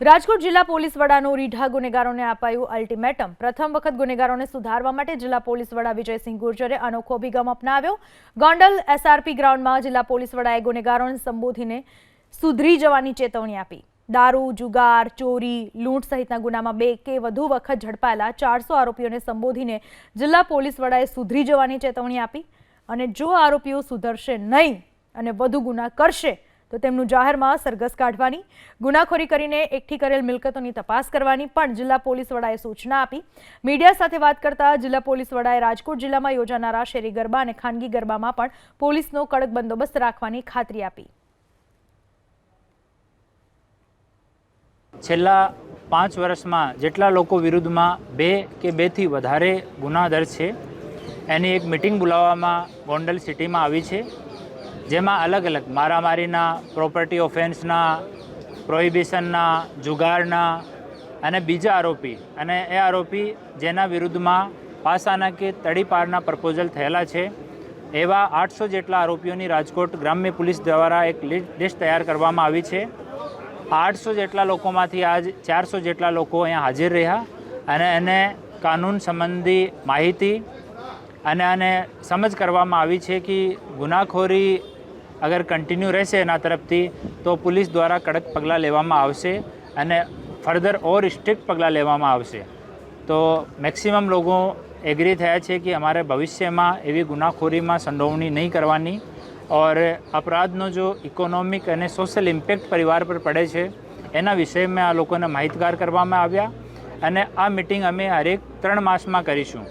રાજકોટ જિલ્લા પોલીસ વડાનું રીઢા ગુનેગારોને અપાયું અલ્ટિમેટમ. પ્રથમ વખત ગુનેગારોને સુધારવા માટે જિલ્લા પોલીસ વડા વિજયસિંહ ગુર્જરે અનોખો અભિગમ અપનાવ્યો. ગોંડલ એસઆરપી ગ્રાઉન્ડમાં જિલ્લા પોલીસ વડાએ ગુનેગારોને સંબોધીને સુધરી જવાની ચેતવણી આપી. દારૂ, જુગાર, ચોરી, લૂંટ સહિતના ગુનામાં બે કે વધુ વખત ઝડપાયેલા ચારસો આરોપીઓને સંબોધીને જિલ્લા પોલીસ વડાએ સુધરી જવાની ચેતવણી આપી. અને જો આરોપીઓ સુધરશે નહીં અને વધુ ગુના કરશે તો તેમનું જાહેરમાં સરઘસ કાઢવાની, ગુનાખોરી કરીને એકઠી કરેલ મિલકતોની તપાસ કરવાની પણ જિલ્લા પોલીસ વડાએ સૂચના આપી. મીડિયા સાથે વાત કરતા જિલ્લા પોલીસ વડાએ રાજકોટ જિલ્લામાં યોજાનારા શેરી ગરબા અને ખાનગી ગરબામાં પણ પોલીસનો કડક બંદોબસ્ત રાખવાની ખાતરી આપી. છેલ્લા પાંચ વર્ષમાં જેટલા લોકો વિરુદ્ધમાં બે કે બેથી વધારે ગુના દર્જ છે, એની એક મિટિંગ બોલાવવામાં ગોંડલ સિટીમાં આવી છે. જેમાં અલગ અલગ મારામારીના પ્રોપર્ટી ઓફેન્સના પ્રોહિબિશનના જુગારના અને બીજા આરોપી. અને એ આરોપી જેના વિરુદ્ધમાં પાસાના કે તડીપારના પ્રપોઝલ થયેલા છે. એવા આઠસો જેટલા આરોપીઓની રાજકોટ ગ્રામ્ય પોલીસ દ્વારા એક લિસ્ટ તૈયાર કરવામાં આવી છે. આઠસો જેટલા લોકોમાંથી આજ ચારસો જેટલા લોકો અહીંયા હાજર રહ્યા અને એને કાનૂન સંબંધી માહિતી અને આને સમજ કરવામાં આવી છે કે ગુનાખોરી અગર કન્ટિન્યુ રહેશે એના તરફથી, તો પોલીસ દ્વારા કડક પગલાં લેવામાં આવશે અને ફર્ધર ઓર સ્ટ્રિક્ટ પગલાં લેવામાં આવશે. તો મેક્સિમમ લોકો એગ્રી થયા છે કે અમારે ભવિષ્યમાં એવી ગુનાખોરીમાં સંડોવણી નહીં કરવાની ઓર અપરાધનો જો ઇકોનોમિક અને સોશિયલ ઇમ્પેક્ટ પરિવાર પર પડે છે, એના વિષયમાં આ લોકોને માહિતગાર કરવામાં આવ્યા અને આ મિટિંગ અમે હરેક ત્રણ માસમાં કરીશું.